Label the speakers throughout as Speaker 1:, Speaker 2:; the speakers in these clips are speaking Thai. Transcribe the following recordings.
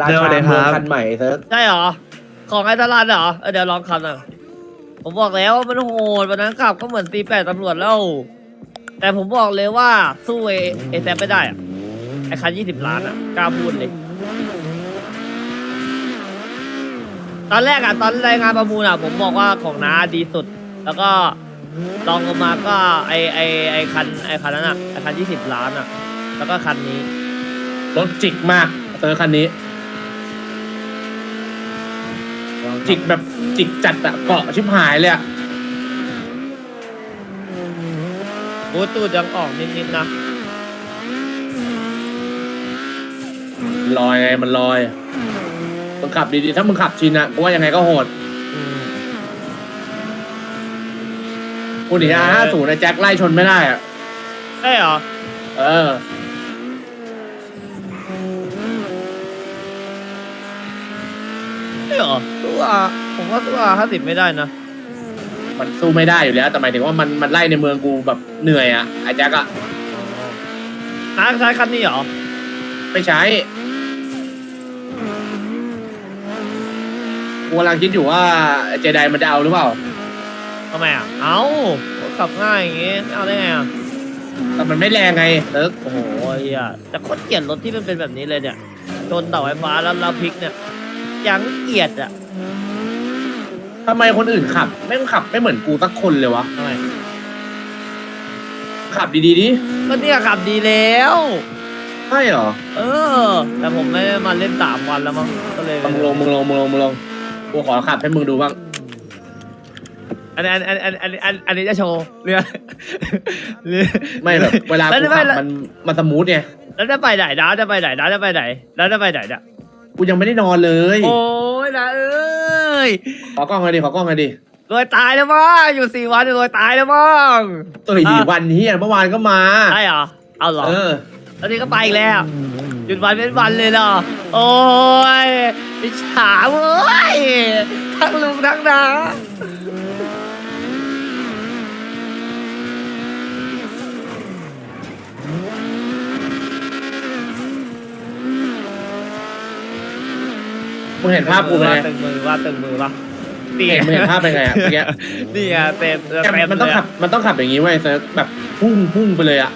Speaker 1: รา
Speaker 2: เดี๋ยว
Speaker 1: ชา
Speaker 2: เดี๋ยว
Speaker 1: เมือง
Speaker 2: ครับ
Speaker 1: คันใหม่เซิร์ฟ
Speaker 3: ใช่เหรอ ของไอ้ตลาดเหรอเออเดี๋ยวลองขับหน่อยผมบอกแล้วว่ามันโหดวันนั้นขับก็เหมือนตีแปดตำรวจแล้ว แต่ผมบอกเลยว่าสู้เอเอแซไม่ได้อะไอ้คันยี่สิบล้านอะกล้าพูดเลย ตอนแรกอะตอนรายงานประมูลอะผมบอกว่าของน้าดีสุด แล้วก็ลองลงมาก็ไอไอไอคันไอคันนั้นอะไอคันยี่สิบล้านอะแล้วก็คันนี้
Speaker 1: รถจิกมากเซิร์ฟคันนี้ จิกแบบจิกจัดอะเกาะชิบหายเลยอะ
Speaker 3: โอ้ตูดยังออกนิดๆนะ
Speaker 1: ลอยไงมันลอยมึงขับดีๆ ถ้ามึงขับชินอะกูว่ายังไงก็โหด
Speaker 3: อืม
Speaker 1: กูหนีอาห้าศูนย์ไอ้แจ็คไล่ชนไม่ได้อะ
Speaker 3: ใช่เหรอ
Speaker 1: เออ
Speaker 3: เหรอตัวผมว่าตัวห้าสิบไม่ได้นะ
Speaker 1: มันสู้ไม่ได้อยู่แล้ว แต่หมายถึงว่ามันมันไล่ในเมืองกูแบบเหนื่อยอะไอ้แจ็คอะ
Speaker 3: น้าใช้คันนี้เหรอ
Speaker 1: ไม่ใช้กูกำลังคิดอยู่ว่าเจไดมันจะเอาหรือเปล่า
Speaker 3: ทำไมอะ เอาขับง่ายอย่างงี้ไม่เอาได้ไงอะ
Speaker 1: แต่มันไม่แรงไงเซิร์ฟ
Speaker 3: โอ้โหเฮียแต่โคตรเกลียดรถที่มันเป็นแบบนี้เลยเนี่ยชนเสาไฟฟ้าแล้วเราพลิกเนี่ย ยังเกลียดอะ
Speaker 1: ทำไมคนอื่นขับแม่งขับไม่เหมือนกูสักคนเลยวะ
Speaker 3: ทำไม
Speaker 1: ขับดีๆดิ
Speaker 3: ก็เนี่ยขับดีแล้ว
Speaker 1: ใช่เหรอ
Speaker 3: เออ แต่ผมไม่ได้มาเล่นสามวันแล้วมั้งก็เลย
Speaker 1: มึงลงมึงลงมึงลงมึงลงกูขอขับให้มึงดูบ้าง
Speaker 3: อันนี้อันนี้อันนี้อันนี้อันนี้อันนี้จะโชว์เรือเรือ
Speaker 1: ไม่แบบเวลา
Speaker 3: แล้ว
Speaker 1: กู
Speaker 3: ไม่
Speaker 1: ขับ
Speaker 3: แล้ว
Speaker 1: มันมันสมูทไง
Speaker 3: แล้วจะไปไหนนะจะไปไหนนะจะไปไหนแล้วจะไปไหนเนี่ย
Speaker 1: กูยังไม่ได้นอนเลย
Speaker 3: โอ้ยนะเอ้ย
Speaker 1: ขอกล้องเลยดิขอกล้องเลยดิ
Speaker 3: รวยตายแล้วมั้งอยู่สี่วันรวยตายแล้วมั้ง
Speaker 1: เอ้ยดีวันนี้เมื่อวานก็มา
Speaker 3: ใช่เหรอเอาเหรอ
Speaker 1: เออ
Speaker 3: แล้วนี้ก็ไปอีกแล้วหยุดวันเป็นวันเลยเหรอโอ้ยอิจฉาเว้ยทั้งลุงทั้งน้า
Speaker 1: มึงเห็นภาพกูไหม
Speaker 3: ว่าตึงมือว่าตึงมือปะนี่
Speaker 1: เห็นมึงเห็นภาพเป็นไงอะเมื่อกี้
Speaker 3: นี่ไงเต็ม
Speaker 1: แต่
Speaker 3: เต็ม
Speaker 1: มันต้องขับมันต้องขับอย่างนี้ไว้ยเซิร์ฟแบบพุ่งพุ่งไปเลยอะ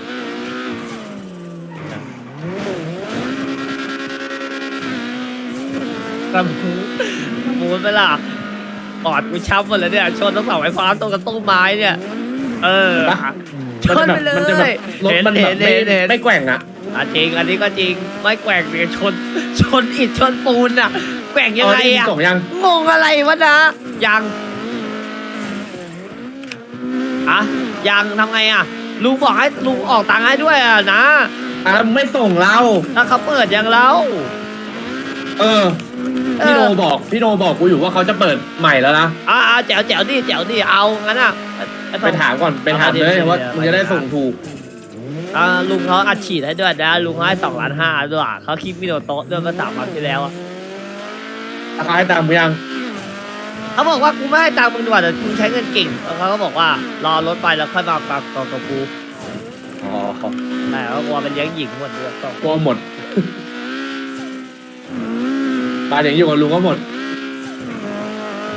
Speaker 3: กับหมูนไปล่ะปอดกูช้ำหมดแล้วเนี่ย ชนต้องเสาไฟฟ้าตรงกับต้นไม้เนี่ย เออช
Speaker 1: มั
Speaker 3: น
Speaker 1: จะ
Speaker 3: ไป
Speaker 1: แบบ
Speaker 3: เล
Speaker 1: มันจะแบบ
Speaker 3: ย
Speaker 1: รถมันแบบ
Speaker 3: เห็น
Speaker 1: ไม่
Speaker 3: เห็นเห็น
Speaker 1: ไม่แกว่งอะ
Speaker 3: อะจริง อันนี้ก็จริง ไม่แกว่งเนี่ยชน ชนอิฐชนปูนอะแกว่งยังไง
Speaker 1: เาดิ
Speaker 3: อะ
Speaker 1: ส่งยัง
Speaker 3: งงอะไรวะนะยังอะยังทำไงอะลุงบอกให้ลุงออกตังค์ให้ด้วยอะนะ
Speaker 1: อะมึงไม่ส่งเรา
Speaker 3: ถ้าเขาเปิดยังแล้ว
Speaker 1: เออ พี่โนบอกพี่โนบอกกูอยู่ว่าเขาจะเปิดใหม่แล้วนะ
Speaker 3: อ่าแจ๋วแจ๋วดิแจ๋วดิเอางั้นอะ
Speaker 1: ไปถามก่อนไปถามเลย
Speaker 3: เอามาดิ
Speaker 1: ว่า
Speaker 3: เดี๋ยว
Speaker 1: มึงจะได้ส่งถูก
Speaker 3: อ่าลุงเขาอัดฉีดให้ด้วยนะลุงเขาให้สองล้านห้าด้วยอะเขาคิดมิโนโตะด้วยเมื่อสามวันที่แล้วอะ
Speaker 1: ราคาให้ตามมึงยัง
Speaker 3: เขาบอกว่ากูไม่ให้ตังค์มึงดีกว่าแต่มึงใช้เงินเก่งแล้วเขาก็บอกว่ารอรถไปแล้วค่อยมาปากต่อกับกู
Speaker 1: อ๋อ
Speaker 3: แต่ว่ากลัวเป็นเลี้ยงหญิงหมดเลยต้อง
Speaker 1: กลัวหมดปลาเดี๋ยวอยู่กับลุงก็หมด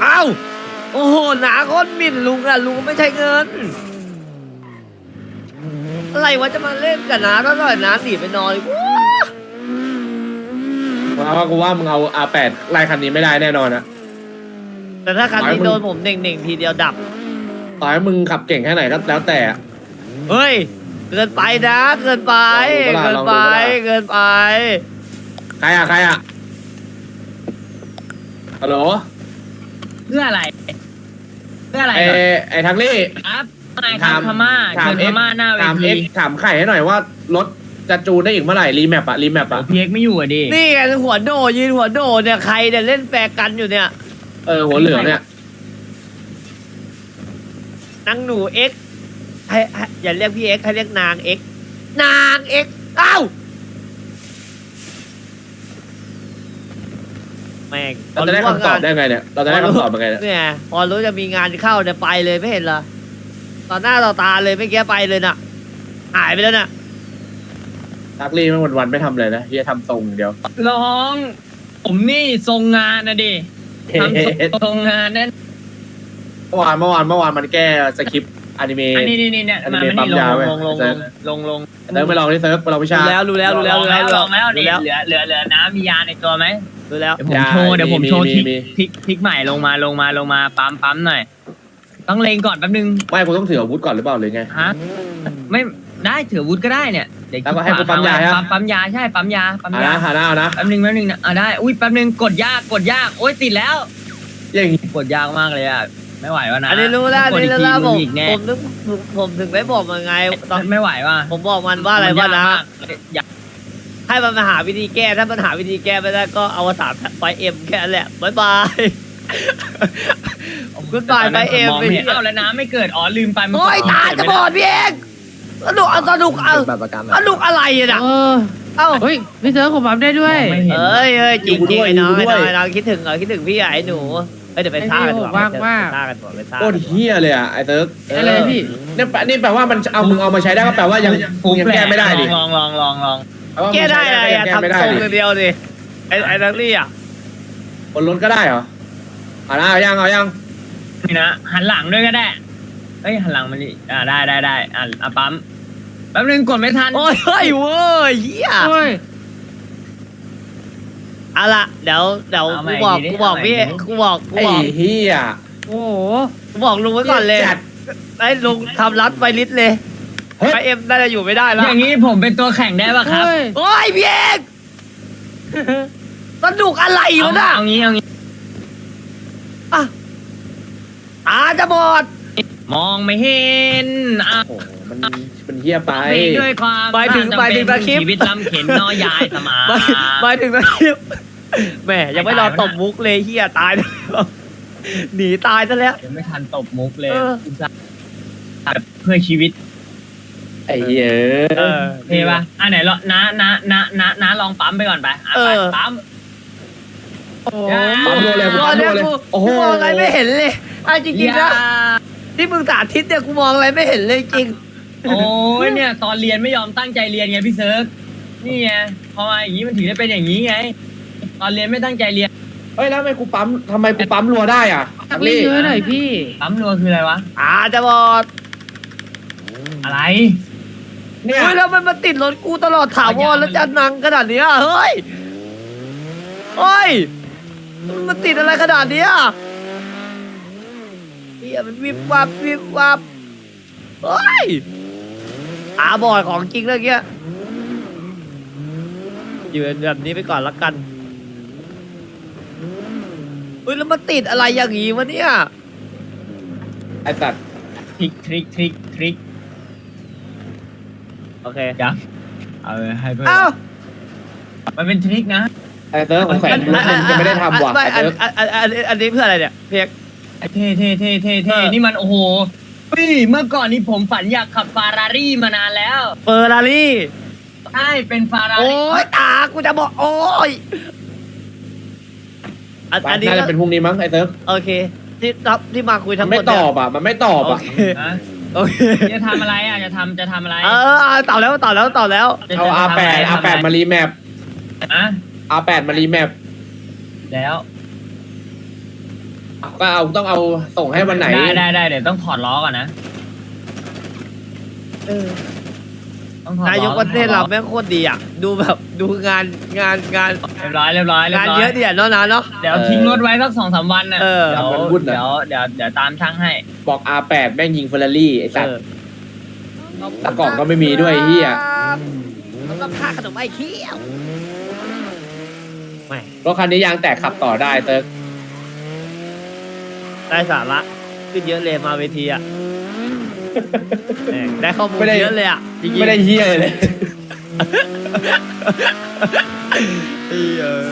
Speaker 3: เอ้าโอ้โหหนาโคตรหมิ่นลุงอะลุงไม่ใช่เงิน อะไรวะจะมาเล่นกับน้าก็หน่อยน้าหนีไปนอนอีก ว้า
Speaker 1: เพราะว่ากูว่ามึงเอา R8 ไล่คันนี้ไม่ได้แน่นอนนะ
Speaker 3: แต่ถ้าคันนี้
Speaker 1: หมายมึง
Speaker 3: โดนผมเน่งๆทีเดียวดับ
Speaker 1: ต่อให้มึงขับเก่งแค่ไหนก็แล้วแต่อะ
Speaker 3: เฮ้ย เกินไปนะ เกินไป
Speaker 1: ลองดูปะล่ะ
Speaker 3: เกินไป
Speaker 1: ลองดูปะล่ะ
Speaker 3: เกินไป
Speaker 1: ใครอะใครอะฮัลโหล
Speaker 4: เพื่ออะไรเพื่ออะไร
Speaker 1: ไอ
Speaker 4: ก่อน
Speaker 1: ไอทักลี่
Speaker 4: ครับนายครับพม่า
Speaker 1: ถาม
Speaker 4: เชิญพ
Speaker 1: X
Speaker 4: ม่าหน้าเว
Speaker 1: ถาม
Speaker 4: ที
Speaker 1: เอ็กถามไข่ให้หน่อยว่ารถ จะจูนได้อีกเมื่อไหร่รีแมปอะรีแมปอะ
Speaker 4: เพียกไม่อยู่อะดิ
Speaker 3: นี่ไงหัวโดยืนหัวโดเนี่ยใครเนี่ยเล่นแฟร์กันอยู่เนี่ย
Speaker 1: เออหัวเหลืองเนี่ย
Speaker 3: นางหนูเอ็กให้ให้อย่าเรียกพี่เอ็กให้เรียกนางเอ็กนางเอ็กเอ้าแม่ง
Speaker 1: เราจะได้คำตอบได้ไงเนี่ยเราจะได้คำตอบยังไงเนี่ย
Speaker 3: เนี่ยพอรู้จะมีงานเข้าเนี่ยไปเลยไม่เห็นเหรอตอนหน้าต่อตาเลยไม่เกี้ไปเลยน่ะหายไปแล้วน่ะ
Speaker 1: ทักลี่ไม่วันวันๆไม่ทำเลยนะเฮียทำทรงอย่างเดียว
Speaker 4: ร้อง ผมนี่ทรงงานนะดิทำทรงงานนั่น
Speaker 1: เมื่อวานเมื่อวานเมื่อวานมันแก้สคริปต์อนิเมะ
Speaker 4: อันนี้นี่นี่เนี่ย
Speaker 1: อัน
Speaker 4: มา
Speaker 1: นี้
Speaker 4: มา
Speaker 1: ปั๊
Speaker 4: นี่
Speaker 1: ม
Speaker 4: ล
Speaker 1: ยางเว้ย
Speaker 4: ลงลง
Speaker 1: เซิ
Speaker 4: ล
Speaker 1: ร์
Speaker 4: ง
Speaker 1: ฟ
Speaker 4: ลงลง
Speaker 1: เซิร์ฟไปลองที่เซิร์ฟไปลองวิชา
Speaker 3: รู้แล้วรู้แล้วรู้แล้วรู้แล้ว
Speaker 4: ลองแล้ว
Speaker 3: รู้
Speaker 4: นี่
Speaker 3: แล้ว
Speaker 4: เหลือเหลือเหลือน้ำมียาในตัวไหม
Speaker 3: รู้แล้ว
Speaker 4: เดี๋ยวผมโชว์เดี๋ยวผมโชว์
Speaker 1: มี
Speaker 4: ทริก
Speaker 1: มี
Speaker 4: ทริกทริกใหม่ลงมาลงมาลงมาปั๊มปั๊มหน่อย ต้องเลงก่อนแป๊บนึง
Speaker 1: ไม่กูต้องถืออาวุธก่อนหรือเปล่าหรือไง
Speaker 4: ฮะ ไม่ได้ถืออาวุธก็ได้เนี่ย เดี๋ยว
Speaker 1: แล้วก็ให้กูปั๊มยาใช่ปะ
Speaker 4: ปั๊มปั๊มยาใช่ปั๊มยาปั๊ม
Speaker 1: อ่ายานะหาหน้าเอานะ
Speaker 4: แป๊บนึงแป๊บนึงนะอะได้อุ้ยแป๊บนึงกดยากกดยากโอ้ยติดแล้ว
Speaker 1: อย่างงี้
Speaker 4: กดยากมากเลยอะไม่ไหววะนะ
Speaker 3: อันนี้รู้แล้วอัน
Speaker 4: กด
Speaker 3: นี้
Speaker 4: อีก
Speaker 3: รู้
Speaker 4: ที
Speaker 3: แล้วผ
Speaker 4: มึ
Speaker 3: ม
Speaker 4: งอีกแน่
Speaker 3: ผมนึกผมถึงได้บอกมันไงตอน
Speaker 4: ไม่ไหวว่ะ
Speaker 3: ผมบอกมันว่าอะไรว่านะ
Speaker 4: อยาก
Speaker 3: ให้มันมาหาวิธีแก้ถ้ามันหาวิธีแก้ไม่ได้ก็เอาสารไปเอ็มแค่นั้นแหละบายบายกูตายไปเอ็ม
Speaker 4: มอง
Speaker 3: ไป
Speaker 4: ไม่เห็นเอ้าแล้วน้ำไม่เกิดอ๋อลืมไปมัน
Speaker 3: โอ้ยตายจะบอดพี่เอง สนุกเอาสนุกเอา
Speaker 1: แบบประกัน
Speaker 3: สนุกอะไรอะน่ะ
Speaker 2: เออ
Speaker 3: เอ้า
Speaker 2: เฮ้ยพี่เซิร์ฟผมบัฟได้ด้วย
Speaker 4: มองไม่เห็น
Speaker 3: เอ้ยเอ้ยจริงจริง
Speaker 1: อยู่ด้วย
Speaker 3: ไอ้น้อง
Speaker 1: อยู่
Speaker 3: ไอ้
Speaker 1: ด้วย
Speaker 3: น้องไอ้น้องคิดถึงเหรอคิดถึงพี่อะไอ้หนูเอ้ยเดี๋ยวไปท่ากันดีกว่า
Speaker 2: ว่าง
Speaker 3: ไป
Speaker 2: มาก
Speaker 3: ท่ากันดีกว่าไปท่า
Speaker 1: โคตรเฮี้ยเลยอะไอ้เซิร์ฟ
Speaker 2: อะไรพี่
Speaker 1: เนี่ยแปลนี่แปลว่ามันเอามึงเอามาใช้ได้ก็แปลว่ายังยังแก้ไม่ได้ดิ
Speaker 4: ลองลองลองลอง
Speaker 1: แปลว่ามึง
Speaker 3: แก้ได้อะไร
Speaker 1: ใช้
Speaker 3: อะ
Speaker 1: ยังแก้ไม่
Speaker 3: ทำ
Speaker 1: ได้
Speaker 3: ทรง
Speaker 1: ดิ
Speaker 3: อย่างเดียวดิไอ้ไอ้นักเรียอะ
Speaker 1: บนรถก็ได้เหรอเอานะเอายังเอายัง
Speaker 4: นี่นะหันหลังด้วยก็ได้ เอ้ยหันหลังมันนี่อ่าได้ได้ได้อะอะปั๊มแป๊บนึงกดไม่ทัน
Speaker 3: โอ้ยเฮ้ยเว้ยเหี้ย
Speaker 2: โอ้ย
Speaker 3: เอาละเดี๋ยวเดี๋ยว
Speaker 4: เอาใหม่
Speaker 3: กูบอก
Speaker 4: ดิ
Speaker 3: กูบอก
Speaker 4: เอาใหม่
Speaker 3: พี่
Speaker 4: ดิ
Speaker 3: กูบอกกู
Speaker 1: ไอ้
Speaker 3: บอก
Speaker 1: เฮี้ย
Speaker 2: โอ้โห
Speaker 3: กูบอกลุงไว้ก่อนเลย
Speaker 1: จัด
Speaker 3: ไอ้ลุงทำรัดไปลิสต์เลย
Speaker 1: เฮ้ย
Speaker 3: ไปเอ็มน่าจะอยู่ไม่ได้แล้ว
Speaker 4: อย่างนี้ผมเป็นตัวแข่งได้ป่ะครับ
Speaker 2: เฮ้ย
Speaker 3: โอ้ยพี่เอกสนุกอะไร
Speaker 4: เอา
Speaker 3: วะน่ะ
Speaker 4: เอางี้เอางี้
Speaker 3: อะตาจะบอด
Speaker 4: มองไม่เห็นอะ
Speaker 1: โอ้โหมันมันเฮี้ยไป
Speaker 4: เพลงด้วยความ
Speaker 3: หมายถึง
Speaker 4: จำ
Speaker 3: หมายถึง
Speaker 4: เป็น
Speaker 3: ตะคริป
Speaker 4: ชีวิตลำเข็นน้อยายสมา
Speaker 3: หมายหมายถึงนะแหม่ยังไม่รอตบมุกเลยเฮียตายแล้วหนีตายซะแล้ว
Speaker 4: ยังไม่ทันตบมุกเลย
Speaker 3: เออ
Speaker 4: อุตส่าห์เพื่อชีวิต
Speaker 1: ไอ้เหี้ย
Speaker 3: เออ
Speaker 4: เทป่ะอะไหนลองน้าน้าน้าน้าน้าลองปั๊มไปก่อนไปอะ
Speaker 3: เอ
Speaker 4: ไป
Speaker 3: อ
Speaker 4: ปั๊ม
Speaker 2: โอ้โห
Speaker 1: ปั๊มรัวเลย
Speaker 3: รอ
Speaker 1: ปั๊มรั
Speaker 3: เนี่
Speaker 1: วยเลย
Speaker 3: กู
Speaker 1: โอ้โห
Speaker 3: กูมองอะไรไม่เห็นเลยอะจริงๆนะ
Speaker 4: อย่า
Speaker 3: ที่มึงสาธิตเนี่ยกูมองอะไรไม่เห็นเลยจริง
Speaker 4: โอ้ยเนี่ย ตอนเรียนไม่ยอมตั้งใจเรียนไงพี่เซิร์ฟนี่ไงพอมาอย่างนี้มันถึงได้เป็นอย่างนี้ไง ตอนเรียนไม่ตั้งใจเรียน
Speaker 1: เฮ้ยแล้วทำไมกูปั๊มทำไมกูปั๊มรัวได้อะ
Speaker 2: ตักเล่นเยอะหน่อยพี่
Speaker 4: ปั๊มรัวคืออะไรวะ
Speaker 3: ตาจะบอด
Speaker 4: อะไร
Speaker 1: เนี่ย
Speaker 3: เฮ้ยแล้วมันมาติดรถกูตลอดถาวรแล้วจะนังขนาดเนี้ยเฮ้ยเฮ้ยมันมาติดอะไรขนาดเนี้ย เฮียมันวิบวับวิบวับเฮ้ยตาบอดของจริงเรื่องเงี้ยอยู่แบบนี้ไปก่อนละกันเฮ้ยแล้วมาติดอะไรอย่างงี้วะเนี่ย
Speaker 1: ไอ้สัตว์
Speaker 4: ทริกทริกทริกทริก
Speaker 3: โอเค
Speaker 4: ยังเอาเลยให้เพื่อน
Speaker 3: เอ้า
Speaker 4: มันเป็นทริกนะ
Speaker 1: ไอ้เซิร์ฟของแสนรถมึงจะไม่ได้ทำว่ะ
Speaker 3: ไม่
Speaker 1: ไอ้
Speaker 3: อัน
Speaker 1: เซิร์ฟ
Speaker 3: อันอันอันอันนี้เพื่ออะไรเนี่ยเพียก
Speaker 4: เท่เท่เท่เท่เท่
Speaker 3: เออ
Speaker 4: นี่มันโอ้โหพี่เมื่อก่อนนี้ผมฝันอยากขับฟารารี่มานานแล้ว
Speaker 3: เฟอร์รารี่
Speaker 4: ใช่เป็นฟารา
Speaker 3: โอ้
Speaker 4: รี่
Speaker 3: ยตากูจะบอกโอ้ยอันอันนี้
Speaker 1: น่า
Speaker 3: ก็
Speaker 1: จะเป็นพรุ่งนี้มั้งไอ้เซิร์ฟ
Speaker 3: โอเค ที่รับที่มาคุย
Speaker 1: มั
Speaker 3: ทั้
Speaker 1: น
Speaker 3: งหม
Speaker 1: ไม่
Speaker 3: ด
Speaker 1: ต
Speaker 3: เนี่ย
Speaker 1: อบอะ มันไม่ตอบ
Speaker 3: โอ
Speaker 1: อะ
Speaker 3: เค
Speaker 4: ฮะ
Speaker 3: โอเค
Speaker 4: จะทำอะไรอะจะทำจะทำอะไร
Speaker 3: เออเอาตอบแล้วตอบแล้วตอบแล้ว
Speaker 4: จะ
Speaker 1: เอา
Speaker 4: จะทำะ
Speaker 1: R8
Speaker 4: ไรทำะ
Speaker 1: R8
Speaker 4: ไร
Speaker 1: มารีแมป
Speaker 4: อะ
Speaker 1: R8 มารีแมป
Speaker 4: แล้ว
Speaker 1: ก็เอาต้องเอาส่งให้วันไหน
Speaker 4: ได้ได้ได้เดี๋ยวต้องถอดล้อก่อนนะต้องถอดล้อนา
Speaker 3: ยกประเทศเราแม่งโคตรดีอะ ดูแบบดูงานงานงาน
Speaker 4: เรียบร้อยเรียบร้อยเรีย
Speaker 3: งาน
Speaker 4: บร้อย
Speaker 3: เยอะดีอะเนาะนะเนาะ
Speaker 4: เดี๋ยวทิ้งรถไว้สักสองสามวันน่ะ
Speaker 3: เออ
Speaker 4: เดี๋ยว
Speaker 1: มันวุ่นอะ
Speaker 4: เดี๋ยวเดี๋ยวเดี๋ยวตามช่างให้
Speaker 1: บอก R8 แม่งยิงเฟอร์รารี่ไอ้สัต
Speaker 3: เอ
Speaker 1: ว์
Speaker 3: อ
Speaker 1: ตะกล่องก็ไม่มีด้วยไอ้เฮีย
Speaker 3: สำหรับค่าขนมไอ้เขี้ยวไม่
Speaker 1: รถคันนี้ยางแตกขับต่อได้เซิร์ฟ
Speaker 3: ได้สาระขึ้นเยอะเลยมาเวทีอะแม่งได้ข้อมูล
Speaker 1: ไม่ได้
Speaker 3: เยอะเลยอะจริงๆ
Speaker 1: ไม่ได้เฮียเลย
Speaker 3: เออ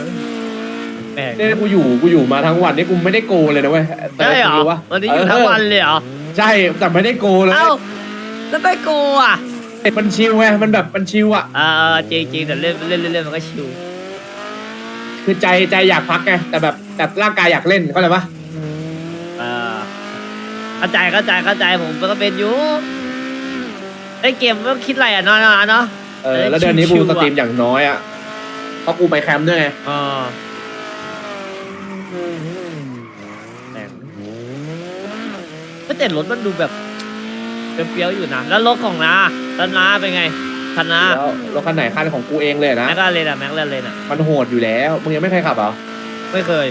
Speaker 3: แม่ง
Speaker 1: เนี่ยกูอยู่กูอยู่มาทั้งวันนี่กูไม่ได้โกเลยนะเว้ยเซิร์ฟ
Speaker 3: ใช่เหรอ
Speaker 1: รู้ปะ
Speaker 3: วันนี้อยู่ทั้งวันเลยเหรอ
Speaker 1: ใช่แต่ไม่ได้โกเลย
Speaker 3: เอ้าแล้วไม่โกอะ
Speaker 1: มันชิลไงมันแบบมันชิลอะ
Speaker 3: อ่าจริงจริงๆแต่เล่นเล่นเล่นเล่นมันก็ชิว
Speaker 1: คือใจใจอยากพักไงแต่แบบแต่ร่างกายอยากเล่นเข้าใจปะ
Speaker 3: อ่า เข้าใจเข้าใจเข้าใจผมก็เป็นอยู่ไอ้เกมไม่ต้องคิดอะไรอะเนาะเนาะเนาะ
Speaker 1: เออแล้วเดือนนี้
Speaker 3: ชิ
Speaker 1: กู
Speaker 3: ลๆ
Speaker 1: ส
Speaker 3: อะ
Speaker 1: ตรีมอย่างน้อยอะเพราะกูไปแคมป์ด้วยไง
Speaker 3: อ่าแต่งไม่แต่รถมันดูแบบเฟี้ยวๆอยู่นะแล้วรถของนาแล้วนาเป็นไงคันนา
Speaker 1: แล้วรถคันไหนคันของกูเองเลยนะ
Speaker 3: แม็กลาเรนอะแม็กลาเรนอะ
Speaker 1: มันโหดอยู่แล้วมึงยังไม่เคยขับเหรอ
Speaker 3: ไม่เคย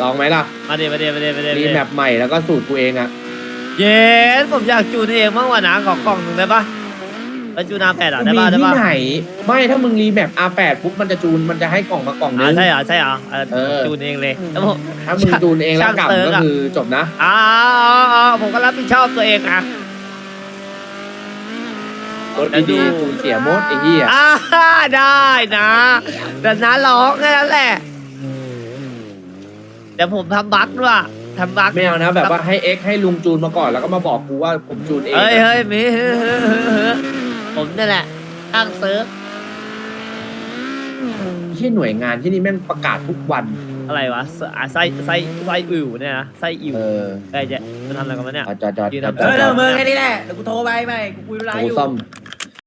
Speaker 1: ลองไหมล่ะ
Speaker 3: มาเดี๋ยวมาเดี๋ยวมาเดี๋ยวมาเดี๋ยว
Speaker 1: รีแมปใหม่แล้วก็สูตรกูเองอะ
Speaker 3: เย็นผมอยากจูนเองบ้างว่ะนะขอกล่องหนึ่งได้ปะแล้วจูนอาแปดอะได้
Speaker 1: มี
Speaker 3: ปะได้
Speaker 1: ที่
Speaker 3: ปะ
Speaker 1: ไหน ไม่ถ้ามึงรีแมป R8 ปุ๊บมันจะจูนมันจะให้กล่องมากล่องนึ
Speaker 3: อ่าง ใช่เหรอใช่เหรออะ
Speaker 1: เออ
Speaker 3: จูนเองเลยแล้วผม
Speaker 1: ถ้ามึงจูนเองแล้วกลับ
Speaker 3: ช่างเติร์ก
Speaker 1: ก็
Speaker 3: อะ
Speaker 1: คือจบนะ
Speaker 3: อ่าผมก็รับผิดชอบตัวเองอะ
Speaker 1: รถดีๆกูเสียหมดไอ้เหี้ย
Speaker 3: อ่าได้นะแต่น้าร้องแค่นั้นแหละเดี๋ยวผมทำบั๊กด้วย ทำบั๊ก
Speaker 1: ไม่เอานะแบบว่าให้เอ็กให้ลุงจูนมาก่อนแล้วก็มาบอกกูว่าผมจูนเอง
Speaker 3: เฮ้ยเฮ้ยมีเฮ้ยเฮ้ยเฮ้ยเฮ้ยผมนี่แหละตั้งเซิร์ฟ
Speaker 1: ที่หน่วยงานที่นี่แม่งประกาศทุกวัน
Speaker 3: อะไรวะอะไส้ไส้ไส้อิ่วเนี่ยนะไส้อิ่ว
Speaker 1: เออ
Speaker 3: ไอ้เจ๊มันทำอะไรกันวะเนี่ย
Speaker 1: จอดจอดจอด
Speaker 3: ยืน
Speaker 1: จอ
Speaker 3: ทำ
Speaker 1: ด
Speaker 5: เออเดี๋ยวมึงแค่นี้แหละเดี๋ยวกูโทรไปไม่กูคุยเวลา
Speaker 1: กู
Speaker 5: อยู่
Speaker 1: ซ่อม